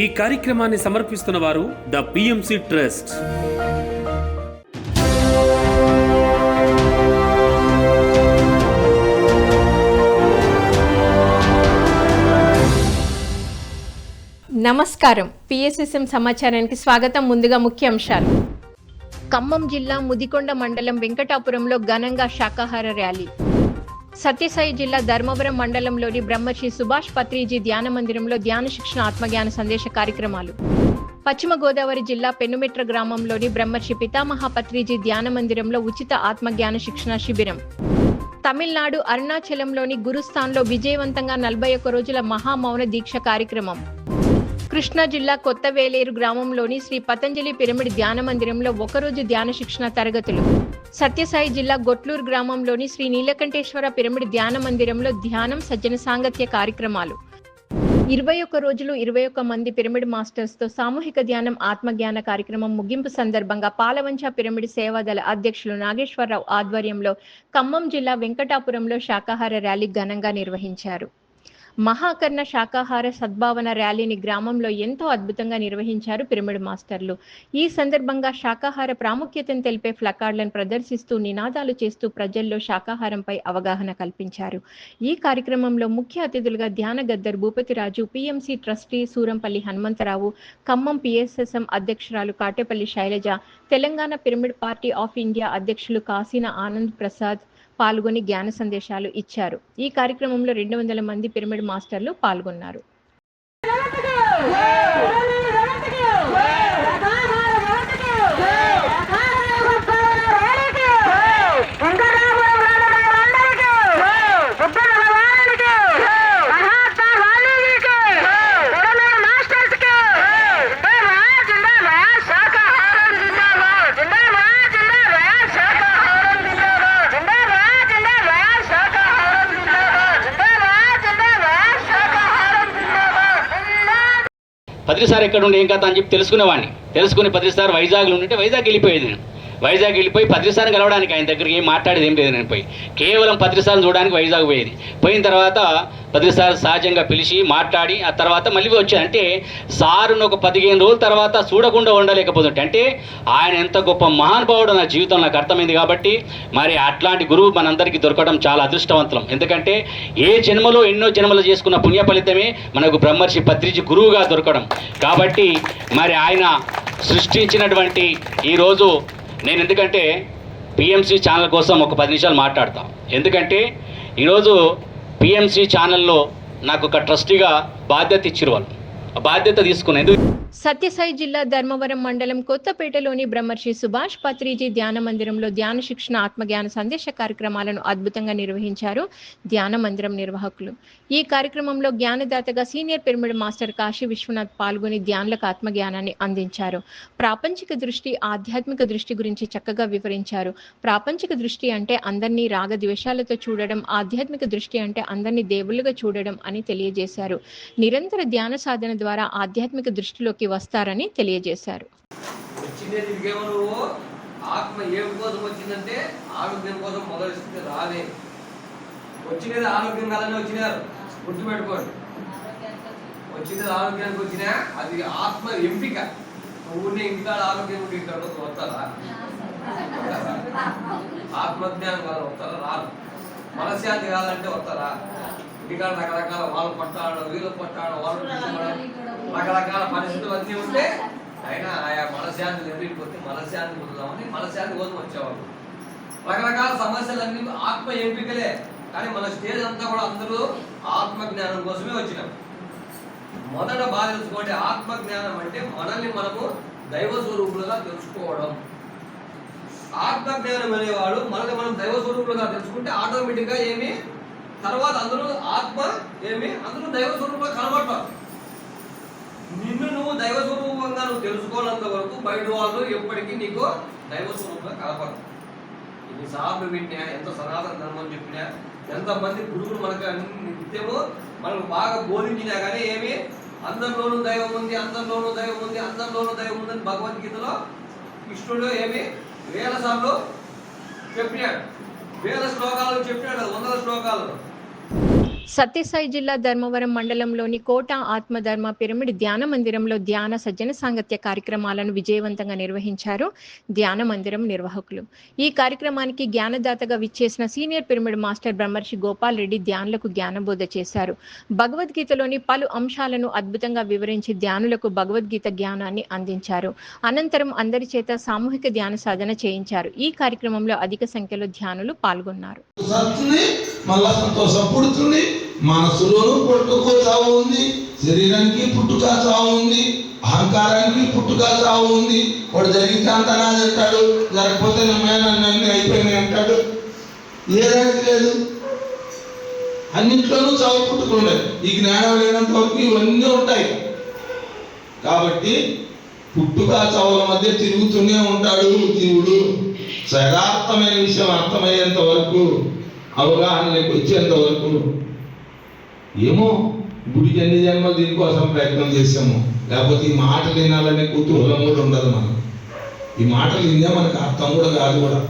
ఈ కార్యక్రమాన్ని సమర్పిస్తున్న వారు ద పిఎంసి ట్రస్ట్ నమస్కారం. పిఎస్ఎస్ఎం సమాచారానికి స్వాగతం. ముందుగా ముఖ్యాంశాలు. ఖమ్మం జిల్లా ముదికొండ మండలం వెంకటాపురంలో ఘనంగా శాకాహార ర్యాలీ. సత్యసాయి జిల్లా ధర్మవరం మండలంలోని బ్రహ్మశ్రీ సుభాష్ పత్రిజీ ధ్యాన మందిరంలో ధ్యాన శిక్షణ ఆత్మజ్ఞాన సందేశ కార్యక్రమాలు. పశ్చిమ గోదావరి జిల్లా పెనుమిట్ర గ్రామంలోని బ్రహ్మశ్రీ పితామహ పత్రిజీ ధ్యాన మందిరంలో ఉచిత ఆత్మజ్ఞాన శిక్షణ శిబిరం. తమిళనాడు అరుణాచలంలోని గురుస్థాన్లో విజయవంతంగా నలభై ఒక్క రోజుల మహామౌన దీక్ష కార్యక్రమం. కృష్ణా జిల్లా కొత్తవేలేరు గ్రామంలోని శ్రీ పతంజలి పిరమిడ్ ధ్యాన మందిరంలో ఒకరోజు ధ్యాన శిక్షణ తరగతులు. సత్యసాయి జిల్లా గొట్లూరు గ్రామంలోని శ్రీ నీలకంఠేశ్వర పిరమిడ్ ధ్యాన మందిరంలో ధ్యానం సజ్జన సాంగత్య కార్యక్రమాలు. ఇరవై ఒక్క రోజులు ఇరవై ఒక్క మంది పిరమిడ్ మాస్టర్స్తో సామూహిక ధ్యానం ఆత్మజ్ఞాన కార్యక్రమం ముగింపు సందర్భంగా పాలవంచ పిరమిడ్ సేవాదళ అధ్యక్షులు నాగేశ్వరరావు ఆధ్వర్యంలో ఖమ్మం జిల్లా వెంకటాపురంలో శాకాహార ర్యాలీ ఘనంగా నిర్వహించారు. మహాకర్ణ శాకాహార సద్భావన ర్యాలీని గ్రామంలో ఎంతో అద్భుతంగా నిర్వహించారు పిరమిడ్ మాస్టర్లు. ఈ సందర్భంగా శాకాహార ప్రాముఖ్యతను తెలిపే ఫ్లకార్డులను ప్రదర్శిస్తూ నినాదాలు చేస్తూ ప్రజల్లో శాకాహారంపై అవగాహన కల్పించారు. ఈ కార్యక్రమంలో ముఖ్య అతిథులుగా ధ్యాన Gaddar Bhupathiraju PMC trustee Surampalli Hanumantharao Khammam PSSM అధ్యక్షురాలు Katepalli Sailaja Telangana pyramid party of India అధ్యక్షులు కాసిన ఆనంద్ ప్రసాద్ పాల్గొని జ్ఞాన సందేశాలు ఇచ్చారు. ఈ కార్యక్రమంలో రెండు వందల మంది పిరమిడ్ మాస్టర్లు పాల్గొన్నారు. పత్రిసారి ఎక్కడ ఉండే ఏం కథ అని చెప్పి తెలుసుకునేవాడిని. తెలుసుకుని పత్రిసారి వైజాగ్లో ఉంటే వైజాగ్ వెళ్ళిపోయేది నేను. వైజాగ్ వెళ్ళిపోయి పత్రిసారిని కలవడానికి ఆయన దగ్గరికి ఏం మాట్లాడేది ఏం లేదు నేను పోయి. కేవలం పత్రిసారిని చూడడానికి వైజాగ్ పోయేది. పోయిన తర్వాత పత్రిసారి సహజంగా పిలిచి మాట్లాడి ఆ తర్వాత మళ్ళీ వచ్చాను. అంటే సారును ఒక పదిహేను రోజుల తర్వాత చూడకుండా ఉండలేకపోతుంటే అంటే ఆయన ఎంత గొప్ప మహానుభావుడు నా జీవితం నాకు అర్థమైంది కాబట్టి మరి అట్లాంటి గురువు మనందరికీ దొరకడం చాలా అదృష్టవంతులం. ఎందుకంటే ఏ జన్మలో ఎన్నో జన్మలు చేసుకున్న పుణ్య ఫలితమే మనకు బ్రహ్మర్షి పత్రిజి గురువుగా దొరకడం. కాబట్టి మరి ఆయన సృష్టించినటువంటి ఈరోజు నేను ఎందుకంటే పిఎంసీ ఛానల్ కోసం ఒక పది నిమిషాలు మాట్లాడతాం. ఎందుకంటే ఈరోజు పిఎంసీ ఛానల్లో నాకు ఒక ట్రస్టీగా బాధ్యత ఇచ్చిరు వాళ్ళు. ఆ బాధ్యత తీసుకుని ఎందుకు సత్యసాయి జిల్లా ధర్మవరం మండలం కొత్తపేటలోని బ్రహ్మర్షి సుభాష్ పత్రిజీ ధ్యాన మందిరంలో ధ్యాన శిక్షణ ఆత్మజ్ఞాన సందేశ కార్యక్రమాలను అద్భుతంగా నిర్వహించారు ధ్యాన మందిరం నిర్వాహకులు. ఈ కార్యక్రమంలో జ్ఞానదాతగా senior pyramid master Kashi Vishwanath పాల్గొని ధ్యానులకు ఆత్మజ్ఞానాన్ని అందించారు. ప్రాపంచిక దృష్టి ఆధ్యాత్మిక దృష్టి గురించి చక్కగా వివరించారు. ప్రాపంచిక దృష్టి అంటే అందరినీ రాగద్వేషాలతో చూడడం ఆధ్యాత్మిక దృష్టి అంటే అందరినీ దేవుళ్ళుగా చూడడం అని తెలియజేశారు. నిరంతర ధ్యాన సాధన ద్వారా ఆధ్యాత్మిక దృష్టిలోకి వస్తారని తెలియజేశారు. వచ్చిందే తిరిగేమో ఆత్మ ఏం కోసం వచ్చిందంటే ఆరోగ్యం కోసం మొదలుస్తుంది రాదే. వచ్చినది ఆరోగ్యం కాదని వచ్చినారు గుర్తుపెట్టుకోండి. వచ్చినది ఆరోగ్యానికి వచ్చినా అది ఆత్మ ఎంపిక. ఊరినే ఇంకా ఆరోగ్యం ఉండి ఇక్కడ వస్తారా? ఆత్మజ్ఞానం వల్ల వస్తారా? రాదు. మనశ్శాంతి కాదంటే వస్తారా? ఇంటికాడ రకరకాల వాళ్ళు పట్టాడడం వీళ్ళు పట్టాడడం వాళ్ళు రకరకాల పరిస్థితులు అన్నీ ఉంటే అయినా ఆయా మనశ్శాంతి ఎదురుకొస్తే మనశాంతి పొందుదామని మనశాంతి కోసం వచ్చేవాళ్ళు. రకరకాల సమస్యలన్నీ ఆత్మ ఎంపికలే. కానీ మన స్టేజ్ అంతా కూడా అందరూ ఆత్మ జ్ఞానం కోసమే వచ్చినాం. మొదట బాగా తెలుసుకోండి ఆత్మ జ్ఞానం అంటే మనల్ని మనము దైవ స్వరూపులుగా తెలుసుకోవడం. ఆత్మ జ్ఞానం అనేవాడు మనల్ని మనం దైవ స్వరూపులుగా తెలుసుకుంటే ఆటోమేటిక్గా ఏమి? తర్వాత అందరూ ఆత్మ ఏమి? అందరూ దైవ స్వరూపంగా కనబడతారు. నువ్వు దైవ స్వరూపంగా నువ్వు తెలుసుకోనంత వరకు బయట వాళ్ళు ఎప్పటికీ నీకు దైవ స్వరూపంగా కనపడరు ఎన్నిసార్లు విన్నా ఎంత సనాతన ధర్మం చెప్పినా ఎంతమంది గురువులు మనకు నిత్యము మనకు బాగా బోధించినా కానీ ఏమి? అందరిలోనూ దైవం ఉంది అందరిలోనూ దైవం ఉంది అందరిలోనూ దైవం ఉంది అని భగవద్గీతలో కృష్ణుడు ఏమి? వేల సార్లు చెప్పినాడు. వేల శ్లోకాలు చెప్పినాడు వందల శ్లోకాలు. సత్యసాయి జిల్లా ధర్మవరం మండలంలోని కోట ఆత్మధర్మ పిరమిడ్ ధ్యాన మందిరంలో ధ్యాన సజ్జన సాంగత్య కార్యక్రమాలను విజయవంతంగా నిర్వహించారు ధ్యాన మందిరం నిర్వాహకులు. ఈ కార్యక్రమానికి జ్ఞానదాతగా విచ్చేసిన సీనియర్ పిరమిడ్ మాస్టర్ బ్రహ్మర్షి గోపాల్ రెడ్డి ధ్యానులకు జ్ఞానబోధ చేశారు. భగవద్గీతలోని పలు అంశాలను అద్భుతంగా వివరించి ధ్యానులకు భగవద్గీత జ్ఞానాన్ని అందించారు. అనంతరం అందరి చేత సామూహిక ధ్యాన సాధన చేయించారు. ఈ కార్యక్రమంలో అధిక సంఖ్యలో ధ్యానులు పాల్గొన్నారు. మళ్ళా సంతోషం పుడుతుంది. మనసులోనూ పుట్టుక చావు ఉంది శరీరానికి పుట్టుక చావు ఉంది అహంకారానికి పుట్టుక చావు ఉంది. వాడు జరిగితే అంత నాది అంటాడు జరగకపోతే నమ్మే నన్ను అన్ని అయిపోయినాయి అంటాడు. ఏదైనా లేదు. అన్నింట్లోనూ చావు పుట్టుకుండే ఈ జ్ఞానం లేనంత వరకు ఇవన్నీ ఉంటాయి. కాబట్టి పుట్టుక చావుల మధ్య తిరుగుతూనే ఉంటాడు జీవుడు. సదార్థమైన విషయం అర్థమయ్యేంత వరకు అవగాహనలోకి వచ్చేంత వరకు ఏమో గుడికి ఎన్ని జన్మలు దీనికోసం ప్రయత్నం చేసాము లేకపోతే ఈ మాటలు వినాలనే కుతూహలం కూడా ఉండదు మనం ఈ మాటలు వినే మనకు అర్థం కూడా కాదు కూడా.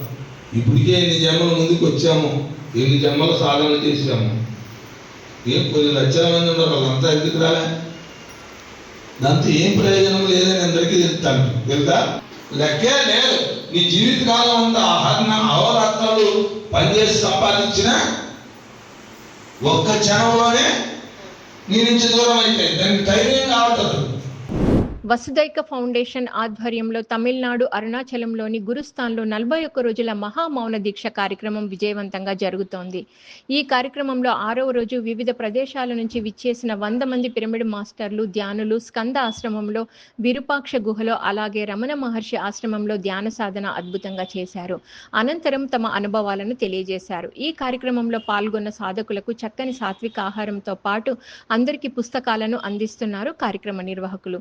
ఇప్పటికే ఎన్ని జన్మల ముందుకు వచ్చాము ఎన్ని జన్మలు సాధన చేసాము ఏం కొన్ని లక్షల మంది ఉన్నారు వాళ్ళంతా ఎందుకు రాలే? దాంతో ఏం ప్రయోజనం లేదని అందరికీ తెలుస్తాను. తెలుసా? లెక్కే లేదు. నీ జీవితకాలం అంతా ఆహరణ అవరాత్రాలు పనిచేసి సంపాదించిన ఒక్క క్షణంలోనే నీ నుంచి దూరం అయిపోయింది. దానికి ధైర్యం కావట్లేదు. వసుదైక ఫౌండేషన్ ఆధ్వర్యంలో తమిళనాడు అరుణాచలంలోని గురుస్థాన్లో నలభై ఒక్క రోజుల మహామౌన దీక్ష కార్యక్రమం విజయవంతంగా జరుగుతోంది. ఈ కార్యక్రమంలో ఆరవ రోజు వివిధ ప్రదేశాల నుంచి విచ్చేసిన వంద మంది పిరమిడ్ మాస్టర్లు ధ్యానులు స్కంద ఆశ్రమంలో విరూపాక్ష గుహలో అలాగే రమణ మహర్షి ఆశ్రమంలో ధ్యాన సాధన అద్భుతంగా చేశారు. అనంతరం తమ అనుభవాలను తెలియజేశారు. ఈ కార్యక్రమంలో పాల్గొన్న సాధకులకు చక్కని సాత్విక ఆహారంతో పాటు అందరికీ పుస్తకాలను అందిస్తున్నారు కార్యక్రమ నిర్వాహకులు.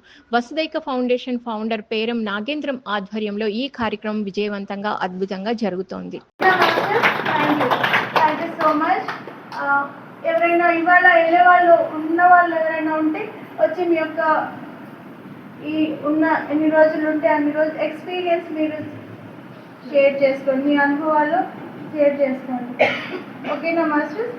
వాసుదైక ఫౌండేషన్ ఫౌండర్ పేరం నాగేంద్రం ఆధ్వర్యంలో ఈ కార్యక్రమం విజయవంతంగా అద్భుతంగా జరుగుతోంది. థ్యాంక్ యూ సో మచ్ ఎవరైనా ఇవాళ వెళ్ళే వాళ్ళు ఉన్న వాళ్ళు ఎవరైనా ఉంటే వచ్చి మీ యొక్క ఈ ఉన్న ఎన్ని రోజులు ఉంటే అన్ని రోజులు ఎక్స్పీరియన్స్ మీరు షేర్ చేసుకోండి. మీ అనుభవాలు షేర్ చేసుకోండి. ఓకేనా మాస్టర్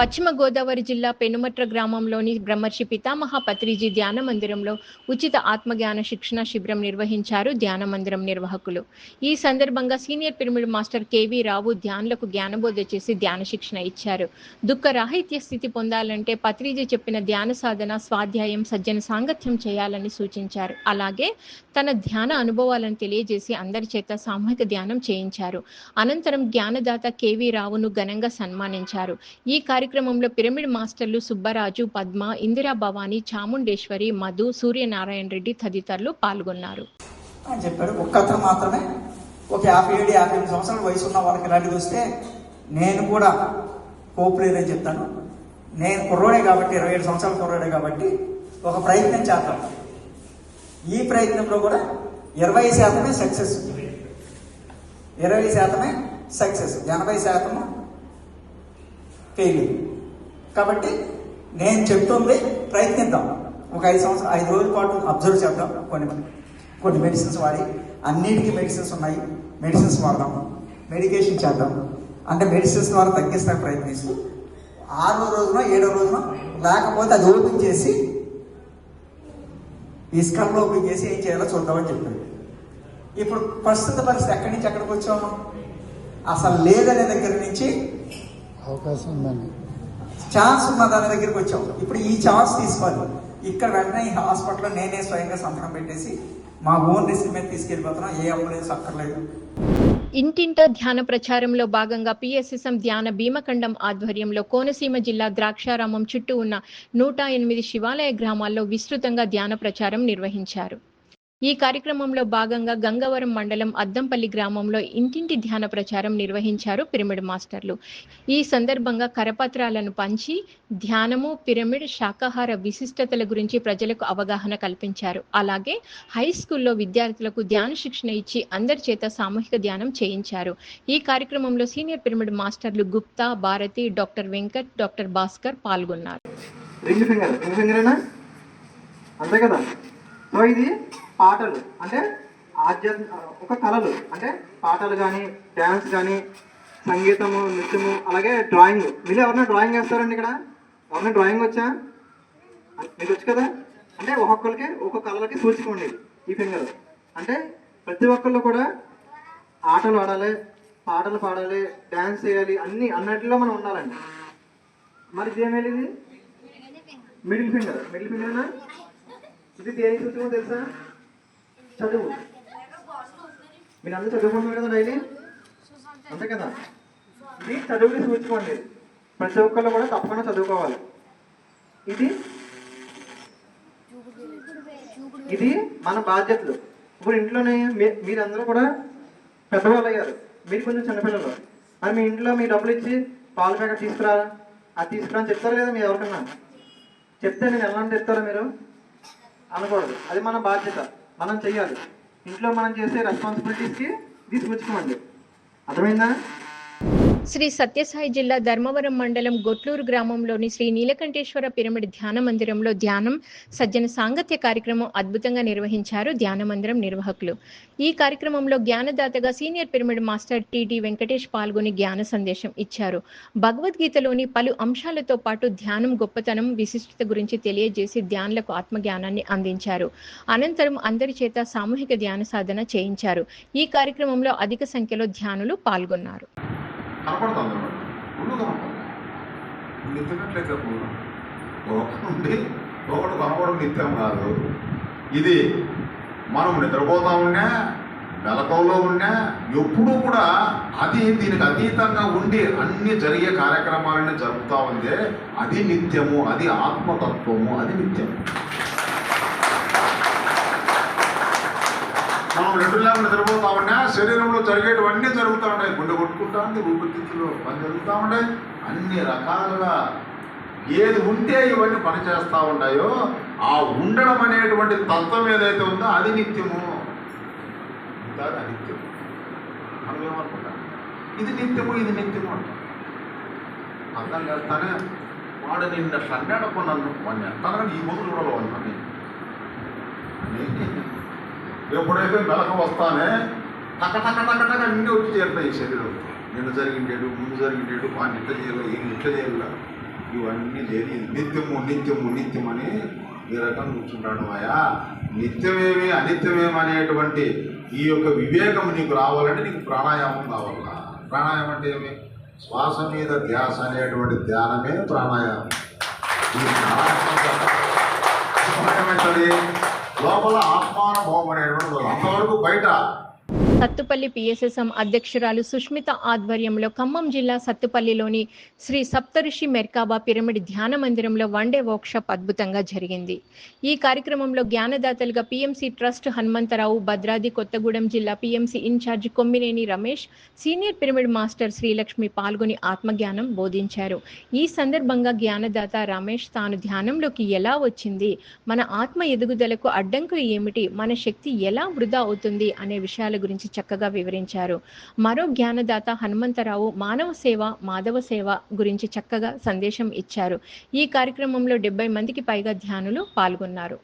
పశ్చిమ గోదావరి జిల్లా పెనుమట్ర గ్రామంలోని బ్రహ్మర్షి పితామహ పత్రిజీ ధ్యాన మందిరంలో ఉచిత ఆత్మజ్ఞాన శిక్షణ శిబిరం నిర్వహించారు ధ్యాన మందిరం నిర్వాహకులు. ఈ సందర్భంగా senior pyramid master KV Rao ధ్యానులకు జ్ఞానబోధ చేసి ధ్యాన శిక్షణ ఇచ్చారు. దుఃఖ రాహిత్య స్థితి పొందాలంటే పత్రిజీ చెప్పిన ధ్యాన సాధన స్వాధ్యాయం సజ్జన సాంగత్యం చేయాలని సూచించారు. అలాగే తన ధ్యాన అనుభవాలను తెలియజేసి అందరి చేత సామూహిక ధ్యానం చేయించారు. అనంతరం జ్ఞానదాత కేవీ రావును ఘనంగా సన్మానించారు. ఈ కార్యక్రమంలో పిరమిడ్ మాస్టర్లు సుబ్బరాజు పద్మ ఇందిరా భవానీ చాముండేశ్వరి మధు సూర్యనారాయణ రెడ్డి తదితరులు పాల్గొన్నారు. అని చెప్పాడు. ఒక్క అతను మాత్రమే. ఒక యాభై ఏడు యాభై ఎనిమిది సంవత్సరాల వయసు ఉన్న వాళ్ళకి ఇలాంటిది వస్తే నేను కూడా హోప్ చెప్తాను. నేను కుర్రోడే కాబట్టి ఇరవై ఏడు సంవత్సరాల కుర్రోడే కాబట్టి ఒక ప్రయత్నం చేద్దాం ఈ ప్రయత్నంలో కూడా ఇరవై శాతమే సక్సెస్. ఇరవై శాతమే సక్సెస్. ఎనభై శాతము ఫెయిల్యూర్. కాబట్టి నేను చెప్తుంది ప్రయత్నిద్దాం. ఒక ఐదు సంవత్సరం ఐదు రోజుల పాటు అబ్జర్వ్ చేద్దాం. కొన్ని కొన్ని మెడిసిన్స్ వాడి. అన్నిటికీ మెడిసిన్స్ ఉన్నాయి. మెడిసిన్స్ వాడదాం. మెడికేషన్ చేద్దాం. అంటే మెడిసిన్స్ ద్వారా తగ్గిస్తానికి ప్రయత్నిస్తూ. ఆరో రోజున ఏడో రోజున లేకపోతే అది ఓపెన్ చేసి ఈ ఓపెన్ చేసి ఏం చేయాలో చూద్దామని చెప్పాడు ఇప్పుడు ప్రస్తుత పరిస్థితి ఎక్కడి నుంచి ఎక్కడికి వచ్చాము? అసలు లేదనే దగ్గర నుంచి అవకాశం ఉందండి. ఛాన్స్ ఉన్న దాని దగ్గరికి వచ్చాం. ఇప్పుడు ఈ ఛాన్స్ తీసుకోవాలి. ఇక్కడ వెంటనే ఈ హాస్పిటల్లో నేనే స్వయంగా సంతకం పెట్టేసి మా ఓన్ రిస్క్ మీద తీసుకెళ్ళిపోతున్నాం. ఏ అంబులెన్స్ అక్కర్లేదు ఇంటింట ధ్యాన ప్రచారంలో భాగంగా పిఎస్ఎస్ఎం ధ్యాన భీమఖండం ఆధ్వర్యంలో కోనసీమ జిల్లా ద్రాక్షారామం చుట్టూ ఉన్న నూట ఎనిమిది శివాలయ గ్రామాల్లో విస్తృతంగా ధ్యాన ప్రచారం నిర్వహించారు. ఈ కార్యక్రమంలో భాగంగా గంగవరం మండలం అద్దంపల్లి గ్రామంలో ఇంటింటి ధ్యాన ప్రచారం నిర్వహించారు పిరమిడ్ మాస్టర్లు. ఈ సందర్భంగా కరపత్రాలను పంచి ధ్యానము పిరమిడ్ శాకాహార విశిష్టతల గురించి ప్రజలకు అవగాహన కల్పించారు. అలాగే హై స్కూల్లో విద్యార్థులకు ధ్యాన శిక్షణ ఇచ్చి అందరి చేత సామూహిక ధ్యానం చేయించారు. ఈ కార్యక్రమంలో సీనియర్ పిరమిడ్ మాస్టర్లు గుప్తా భారతి డాక్టర్ వెంకట్ డాక్టర్ భాస్కర్ పాల్గొన్నారు. రింగ్ ఫింగర్ రింగ్ ఫింగరేనా? అంతే కదా? సో ఇది? పాటలు అంటే ఆధ్యాత్మ ఒక కళలు అంటే పాటలు కానీ డ్యాన్స్ కానీ సంగీతము నృత్యము అలాగే డ్రాయింగ్. మీరు ఎవరైనా డ్రాయింగ్ వేస్తారండి ఇక్కడ? ఎవరైనా డ్రాయింగ్ వచ్చా? మీకు వచ్చు కదా? అంటే ఒక్కొక్కరికి ఒక్కొక్క కళలకి సూచికోండి ఈ ఫింగర్. అంటే ప్రతి ఒక్కళ్ళు కూడా ఆటలు ఆడాలి పాటలు పాడాలి డ్యాన్స్ చేయాలి అన్ని అన్నట్లో మనం ఉండాలండి. మరి ఇది మిడిల్ ఫింగర్. మిడిల్ ఫింగర్నా? ఇది దేనికి సూచన తెలుసా? చదువు. మీరు అందరూ చదువుకుంటున్నారు కదా డైలీ? అంతే కదా? ఇది చదువుని సూచించుకోండి ప్రతి ఒక్కళ్ళు కూడా తప్పకుండా చదువుకోవాలి. ఇది? ఇది మన బాధ్యతలు. ఇప్పుడు ఇంట్లోనే మీ- మీరందరూ కూడా పెద్దవాళ్ళు అయ్యారు. మీరు కొంచెం చిన్నపిల్లలు. మరి మీ ఇంట్లో మీ డబ్బులు ఇచ్చి పాల ప్యాకెట్ తీసుకురా అది తీసుకురా అని చెప్తారు కదా మీరు ఎవరికన్నా? చెప్తే నేను ఎలా అంటే చెప్తారా మీరు? అనకూడదు. అది మన బాధ్యత. మనం చెయ్యాలి. ఇంట్లో మనం చేసే రెస్పాన్సిబిలిటీస్కి తీసుకొచ్చుకోమండి. అర్థమైందా? శ్రీ సత్యసాయి జిల్లా ధర్మవరం మండలం గొట్లూరు గ్రామంలోని శ్రీ నీలకంఠేశ్వర పిరమిడ్ ధ్యాన మందిరంలో ధ్యానం సజ్జన సాంగత్య కార్యక్రమం అద్భుతంగా నిర్వహించారు ధ్యాన మందిరం నిర్వాహకులు. ఈ కార్యక్రమంలో జ్ఞానదాతగా senior pyramid master TT Venkatesh పాల్గొని జ్ఞాన సందేశం ఇచ్చారు. భగవద్గీతలోని పలు అంశాలతో పాటు ధ్యానం గొప్పతనం విశిష్టత గురించి తెలియజేసి ధ్యానులకు ఆత్మజ్ఞానాన్ని అందించారు. అనంతరం అందరి చేత సామూహిక ధ్యాన సాధన చేయించారు. ఈ కార్యక్రమంలో అధిక సంఖ్యలో ధ్యానులు పాల్గొన్నారు. కనపడుతుంది. అనమాట ముందు కనపడుతుంది నిత్యనట్లయితే ఒకటి నుండి ఒకటి కనపడడం నిత్యం కాదు. ఇది మనం నిద్రపోతా ఉన్నా మెలకువలో ఉన్నా ఎప్పుడూ కూడా అది దీనికి అతీతంగా ఉండి అన్ని జరిగే కార్యక్రమాలన్నీ జరుపుతా ఉందే అది నిత్యము అది ఆత్మతత్వము అది నిత్యము. మనం రెండు లేకుండా నిద్రపోతా ఉన్నా శరీరంలో జరిగేటివన్నీ జరుగుతూ ఉంటాయి. గుండె కొట్టుకుంటా ఉంది ఊపిరితిత్తులు పని జరుగుతూ ఉంటాయి. అన్ని రకాలుగా ఏది ఉంటే ఇవన్నీ పని చేస్తూ ఉన్నాయో ఆ ఉండడం అనేటువంటి తత్వం ఏదైతే ఉందో అది నిత్యము. కాదు అనిత్యం. మనం ఏమనుకుంటాం? ఇది నిత్యము ఇది నిత్యము అంటాం. అర్థం చేస్తానే వాడు నిన్న సన్నడకు నన్ను వాడిని అంటాను ఈ మొదలు కూడా ఉన్నాను ఎప్పుడైతే మెలకు వస్తానే టక టక టక టక అన్నీ వచ్చి చేరుతాయి ఈ శరీరం. నిన్న జరిగిండేడు ముందు జరిగిండేడు వాడిని ఇట్లా చేయాలి ఈయన ఇట్లా చేయాలి. ఇవన్నీ చేరి నిత్యము నిత్యము నిత్యం అని ఈ రకంగా కూర్చుంటాడు మాయా. నిత్యమేమి అనిత్యమేమి అనేటువంటి ఈ యొక్క వివేకం నీకు రావాలంటే నీకు ప్రాణాయామం కావాలా? ప్రాణాయామం అంటే ఏమి? శ్వాస మీద ధ్యాస అనేటువంటి ధ్యానమే ప్రాణాయామం. ప్రాణాయామం లోపల ఆత్మానుభవం అనేటువంటి అంతవరకు బయట సత్తుపల్లి పిఎస్ఎస్ఎం అధ్యక్షురాలు సుష్మిత ఆధ్వర్యంలో ఖమ్మం జిల్లా సత్తుపల్లిలోని శ్రీ సప్తఋషి మెర్కాబా పిరమిడ్ ధ్యాన మందిరంలో వన్డే వర్క్షాప్ అద్భుతంగా జరిగింది. ఈ కార్యక్రమంలో జ్ఞానదాతలుగా పిఎంసి ట్రస్ట్ హనుమంతరావు భద్రాది కొత్తగూడెం జిల్లా PMC incharge Kommineni Ramesh senior pyramid master Srilakshmi పాల్గొని ఆత్మజ్ఞానం బోధించారు. ఈ సందర్భంగా జ్ఞానదాత రమేష్ తాను ధ్యానంలోకి ఎలా వచ్చింది? మన ఆత్మ ఎదుగుదలకు అడ్డంకులు ఏమిటి? మన శక్తి ఎలా వృధా అవుతుంది? అనే విషయాల గురించి గురించి చక్కగా వివరించారు. మరో జ్ఞానదాత హనుమంతరావు మానవ సేవ మాధవ సేవ గురించి చక్కగా సందేశం ఇచ్చారు. ఈ కార్యక్రమంలో డెబ్బై మందికి పైగా ధ్యానులు పాల్గొన్నారు.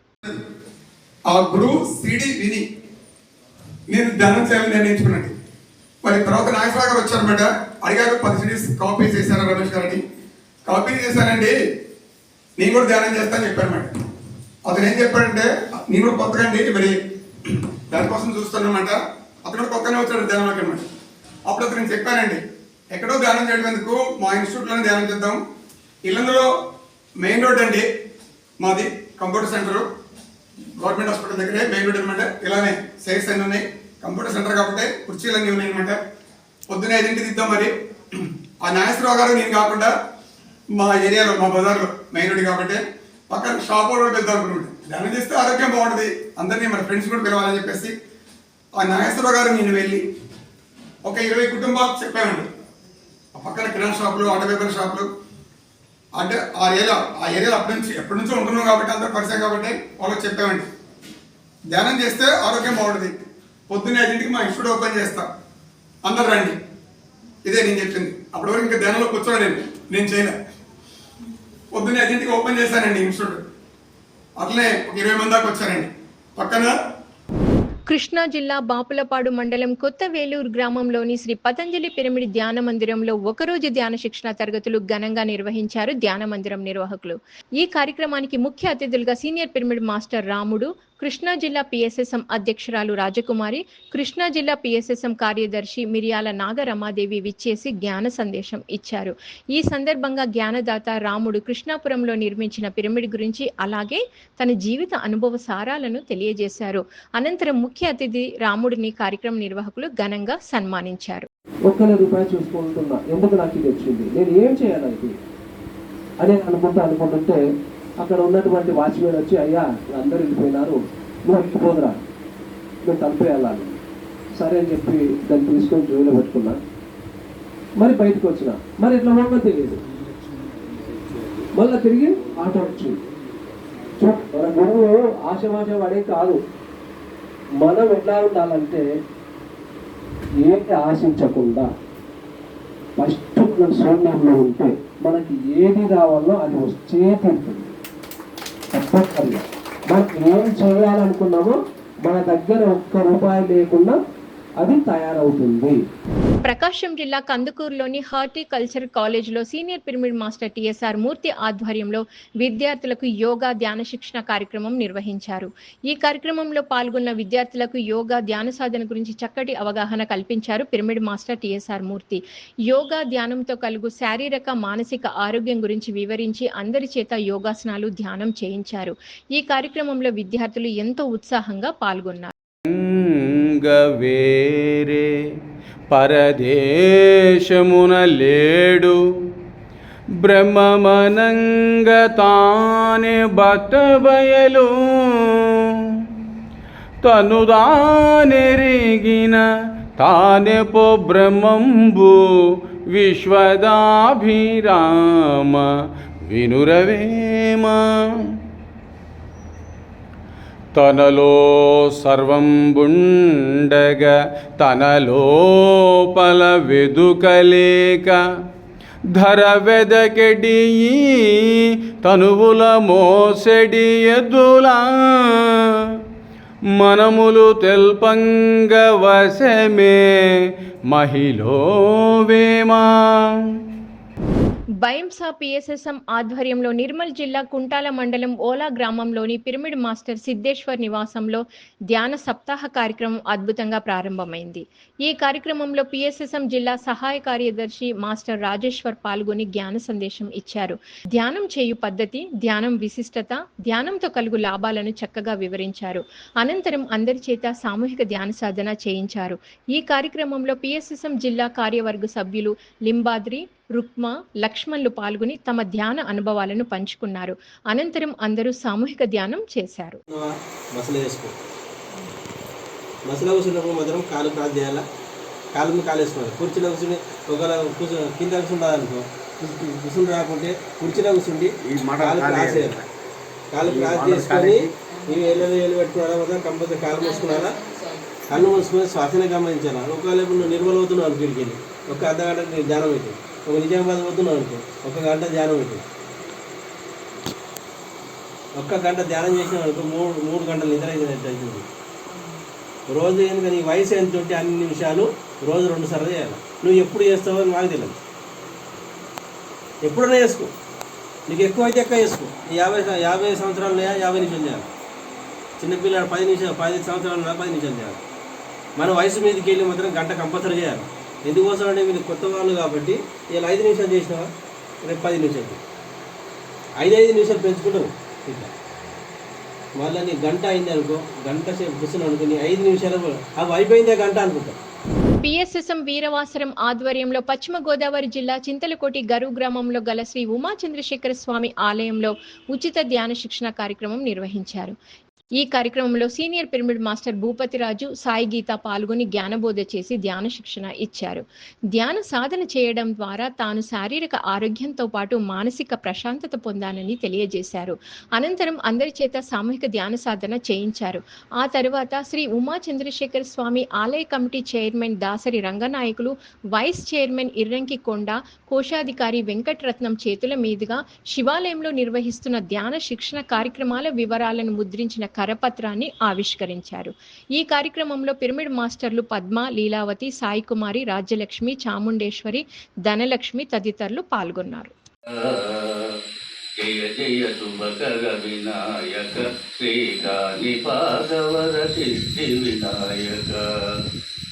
ఆ గురువు సిడి విని నేను ధ్యానం చేయాలని నిర్ణయించుకున్నాను. మరి తర్వాత నాగేశ్వర గారు వచ్చారు వచ్చారన్నమాట అడిగారు పది సిడీస్ కాపీ చేశారు రమేష్ గారిని? కాపీ చేశానండి. నేను కూడా ధ్యానం చేస్తాను చెప్పాను మేడం అతను ఏం చెప్పాడంటే నేను కూడా కొత్తగా అండి మరి దానికోసం చూస్తానమాట అతను పక్కనే వచ్చాడు ధ్యానంలోకి అనమాట అప్పుడు అతను చెప్పానండి ఎక్కడో ధ్యానం చేయడం ఎందుకు? మా ఇన్స్టిట్యూట్లోనే ధ్యానం చేద్దాం. ఇల్లందులో మెయిన్ రోడ్ అండి మాది కంప్యూటర్ సెంటర్. గవర్నమెంట్ హాస్పిటల్ దగ్గరే మెయిన్ రోడ్ అనమాట ఇలానే సైడ్స్ అన్ని ఉన్నాయి. కంప్యూటర్ సెంటర్ కాబట్టి కుర్చీలు అన్నీ ఉన్నాయి అనమాట పొద్దున ఐదింటికి ఇద్దాం మరి. ఆ నాగేశ్వరరావు గారు నేను కాకుండా మా ఏరియాలో మా బజార్లో మెయిన్ రోడ్ కాబట్టి పక్కన షాప్ కూడా వెళ్తాం అనుకుంటున్నాడు ధ్యానం చేస్తే ఆరోగ్యం బాగుంటుంది. అందరినీ మన ఫ్రెండ్స్ కూడా పిలవాలని చెప్పేసి ఆ నాగేశ్వరరావు గారు నేను వెళ్ళి ఒక ఇరవై కుటుంబాలు చెప్పామండి. ఆ పక్కన కిరాణా షాపులు ఆటో పేపర్ షాపులు. అంటే ఆ ఏరియా ఆ ఏరియాలో అప్పటి నుంచి ఎప్పటి నుంచో ఉంటున్నాం కాబట్టి అందరూ పరిచయం కాబట్టి వాళ్ళకి చెప్పామండి. ధ్యానం చేస్తే ఆరోగ్యం బాగుంటుంది. పొద్దున్నే ఐదింటికి మా ఇన్స్టిట్యూట్ ఓపెన్ చేస్తా. అందరు రండి. ఇదే నేను చెప్పింది. అప్పటి వరకు ఇంకా ధ్యానంలో కూర్చోండి నేను. నేను చేయలే. పొద్దున్నే ఐదింటికి ఓపెన్ చేశానండి ఇన్స్టిట్యూట్. అట్లనే ఒక ఇరవై మంది దాకా వచ్చారండి. పక్కన కృష్ణా జిల్లా బాపులపాడు మండలం కొత్త వేలూరు గ్రామంలోని శ్రీ పతంజలి పిరమిడ్ ధ్యాన మందిరంలో ఒకరోజు ధ్యాన శిక్షణ తరగతులు ఘనంగా నిర్వహించారు ధ్యాన మందిరం నిర్వాహకులు. ఈ కార్యక్రమానికి ముఖ్య అతిథులుగా సీనియర్ పిరమిడ్ మాస్టర్ రాముడు కృష్ణా జిల్లా పిఎస్ఎస్ఎం అధ్యక్షురాలు రాజకుమారి కృష్ణా జిల్లా పిఎస్ఎస్ఎం కార్యదర్శి మిరియాల నాగరమాదేవి విచ్చేసి జ్ఞాన సందేశం ఇచ్చారు. ఈ సందర్భంగా జ్ఞానదాత రాముడు కృష్ణాపురంలో నిర్మించిన పిరమిడ్ గురించి అలాగే తన జీవిత అనుభవ సారాలను తెలియజేశారు. అనంతరం ముఖ్య అతిథి రాముడిని కార్యక్రమ నిర్వాహకులు ఘనంగా సన్మానించారు. ఎందుకు నాకు ఇది వచ్చింది? నేను ఏం చేయాలి అనుకుంటుంటే అక్కడ ఉన్నటువంటి వాచ్మెన్ వచ్చి అయ్యా అందరూ వెళ్ళిపోయినారు నువ్వు వెళ్ళిపోదురా నువ్వు తలిపేయాలని సరే అని చెప్పి దాన్ని తీసుకొని జోలో పెట్టుకున్నా. మరి బయటకు వచ్చిన. మరి ఎట్లా పోగా తెలియదు. మళ్ళీ తిరిగి ఆట వచ్చింది చూ, మన గురువు ఆశమాశ పడే కాదు. మనం ఎట్లా ఉండాలంటే ఏది ఆశించకుండా ఫస్ట్ మనం శూన్యంలో ఉంటే మనకి ఏది రావాలో అది వచ్చే తీరుతుంది. తప్పనిసరిగా మనం ఏం చేయాలనుకున్నామో మన దగ్గర ఒక్క రూపాయి లేకుండా అది తయారవుతుంది. ప్రకాశం జిల్లా కందుకూరులోని హార్టికల్చర్ కాలేజ్లో senior pyramid master TSR Murthy ఆధ్వర్యంలో విద్యార్థులకు యోగా ధ్యాన శిక్షణ కార్యక్రమం నిర్వహించారు. ఈ కార్యక్రమంలో పాల్గొన్న విద్యార్థులకు యోగా ధ్యాన సాధన గురించి చక్కటి అవగాహన కల్పించారు pyramid master TSR Murthy. Yoga ధ్యానంతో కలుగు శారీరక మానసిక ఆరోగ్యం గురించి వివరించి అందరి చేత యోగాసనాలు ధ్యానం చేయించారు. ఈ కార్యక్రమంలో విద్యార్థులు ఎంతో ఉత్సాహంగా పాల్గొన్నారు. వేరే. పరదేశమున లేడు. బ్రహ్మమనంగ తానే బట్టబయలు. తను దానెరిగిన తానే పో బ్రహ్మంబు విశ్వదాభిరామ వినురవేమ. తనలో సర్వం బుండగ తనలోపల వెదుకలేక ధర వెదకెడి తనువుల మోసెడి ఎదులా మనములు తెల్పంగ వశమే మహిళో వేమా బైంసా పిఎస్ఎస్ఎం ఆధ్వర్యంలో నిర్మల్ జిల్లా కుంటాల మండలం ఓలా గ్రామంలోని పిరమిడ్ మాస్టర్ సిద్ధేశ్వర్ నివాసంలో ధ్యాన సప్తాహ కార్యక్రమం అద్భుతంగా ప్రారంభమైంది. ఈ కార్యక్రమంలో పిఎస్ఎస్ఎం జిల్లా సహాయ కార్యదర్శి మాస్టర్ రాజేశ్వర్ పాల్గొని జ్ఞాన సందేశం ఇచ్చారు. ధ్యానం చేయు పద్ధతి ధ్యానం విశిష్టత ధ్యానంతో కలుగు లాభాలను చక్కగా వివరించారు. అనంతరం అందరి చేత సామూహిక ధ్యాన సాధన చేయించారు. ఈ కార్యక్రమంలో పిఎస్ఎస్ఎం జిల్లా కార్యవర్గ సభ్యులు లింబాద్రి రుక్మా లక్ష్మణ్లు పాల్గొని తమ ధ్యాన అనుభవాలను పంచుకున్నారు. అనంతరం అందరూ సామూహిక ధ్యానం చేశారు. మసలు వేసుకో. మసలు కూర్చున్నప్పుడు మాత్రం కాలు చేయాలా? కాలు మీద కాలు వేసుకోవాలి. కుర్చీలో కూర్చుని ఒకవేళ కూర్చో కింద కూర్చుంటుంది అనుకో కూర్చు- కూర్చుని రాకుంటే కుర్చీలో కూర్చుండి కాలు క్రాస్ చేయాలి. కాలు క్రాస్ చేసుకొని ఈ ఏళ్ళు ఏళ్ళు పెట్టుకున్నారా మాత్రం కంపల్సరీ కాలు మూసుకున్నారా కళ్ళు మూసుకొని శ్వాసనే గమనించాలా? ఒకవేళ ఇప్పుడు నువ్వు నిర్మల్ అవుతున్నావు అనుకో ఇక్కడికి వెళ్ళి. ఒక అర్ధ గంట నీకు ధ్యానం అవుతుంది ఒక నిజామాబాద్ పోతున్నావు అనుకో ఒక గంట ధ్యానం అవుతుంది ఒక్క గంట ధ్యానం చేసిన అనుకో మూడు మూడు గంటలు నిద్ర అయినట్టు అవుతుంది రోజు ఎందుకంటే నీ వయసు ఎంత ఉంటే అన్ని నిమిషాలు రోజు రెండు సార్లు చేయాలి. నువ్వు ఎప్పుడు చేస్తావో అని నాకు తెలియదు ఎప్పుడైనా చేసుకో. నీకు ఎక్కువ అయితే ఎక్కువ చేసుకో. యాభై యాభై సంవత్సరాలు లేదా యాభై నిమిషాలు చేయాలి. చిన్నపిల్లలు పది నిమిషాలు పది సంవత్సరాలు పది నిమిషాలు చేయాలి. మన వయసు మీదకి వెళ్ళి మాత్రం గంట కంపల్సరీ చేయాలి. ఎందుకోసం అంటే మీరు కొత్త వాళ్ళు కాబట్టి ఇలా ఐదు నిమిషాలు చేసినావా రేపు పది నిమిషాలు. ఐదు ఐదు నిమిషాలు పెంచుకుంటావు. ఇట్లా. మళ్ళీ నీ గంట అయింది అనుకో గంట సేపు కూర్చుని అనుకుని ఐదు నిమిషాలు అవి అయిపోయిందే గంట అనుకుంటా. పిఎస్ఎస్ఎం వీరవాసరం ఆధ్వర్యంలో పశ్చిమ గోదావరి జిల్లా చింతలకోటి గరు గ్రామంలో గల శ్రీ ఉమా చంద్రశేఖర స్వామి ఆలయంలో ఉచిత ధ్యాన శిక్షణ కార్యక్రమం నిర్వహించారు. ఈ కార్యక్రమంలో senior pyramid master Bhupathiraju Sai Geetha పాల్గొని జ్ఞానబోధ చేసి ధ్యాన శిక్షణ ఇచ్చారు. ధ్యాన సాధన చేయడం ద్వారా తాను శారీరక ఆరోగ్యంతో పాటు మానసిక ప్రశాంతత పొందానని తెలియజేశారు. అనంతరం అందరి చేత సామూహిక ధ్యాన సాధన చేయించారు. ఆ తరువాత శ్రీ ఉమా చంద్రశేఖర స్వామి ఆలయ committee chairman Dasari Ranganayakulu vice chairman Irranki Konda కోశాధికారి వెంకటరత్నం చేతుల మీదుగా శివాలయంలో నిర్వహిస్తున్న ధ్యాన శిక్షణ కార్యక్రమాల వివరాలను ముద్రించిన కరపత్రాన్ని ఆవిష్కరించారు. ఈ కార్యక్రమంలో పిరమిడ్ మాస్టర్లు పద్మ లీలావతి సాయి కుమారి రాజ్యలక్ష్మి చాముండేశ్వరి ధనలక్ష్మి తదితరులు పాల్గొన్నారు. జయ జయ శుభకర వినాయక శ్రీకాని పాదవర సిద్ధి వినాయక.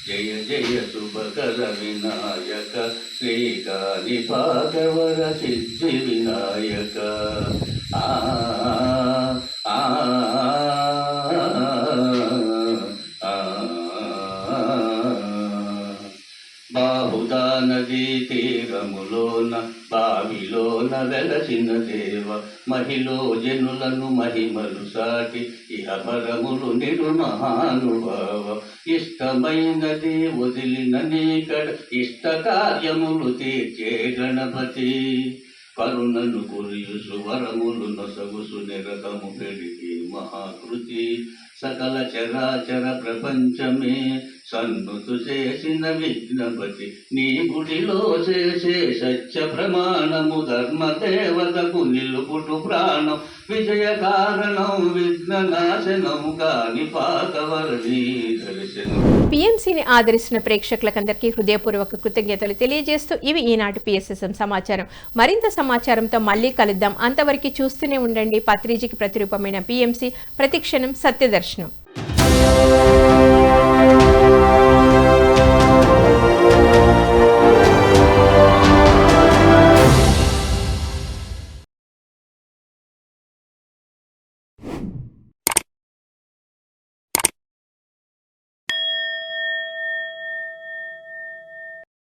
జయ జయ శుభకర వినాయక శ్రీకాని పాదవర సిద్ధి వినాయక ఆ ఆ. నదీ తీరములోన బావిలోన వెలసిన దేవ మహిలో జనులను మహిమలు సాటి ఇహ పరములు నిరు మహానుభావ ఇష్టమైనది వదిలిన నీకడ ఇష్ట కార్యములు తీర్చే గణపతి. కరుణను కురియుసు వరములు నొసగుసు నిరతము పెడితే మహాకృతి. సకల చరాచర ప్రపంచమే సన్నుతు చేసిన విజ్ఞపతి నీ గుడిలో చేసే సత్య ప్రమాణము ధర్మ దేవతకు నిలుపుటు ప్రాణం. విజయ కారణం విఘ్ననాశనం కాని పాకవరణి పిఎంసీని ఆదరిస్తున్న ప్రేక్షకులకందరికీ హృదయపూర్వక కృతజ్ఞతలు తెలియజేస్తూ ఇవి ఈనాటి పిఎస్ఎస్ఎం సమాచారం. మరింత సమాచారంతో మళ్ళీ కలుద్దాం. అంతవరకు చూస్తూనే ఉండండి. పత్రిజీకి ప్రతిరూపమైన పిఎంసీ. ప్రతిక్షణం సత్యదర్శనం.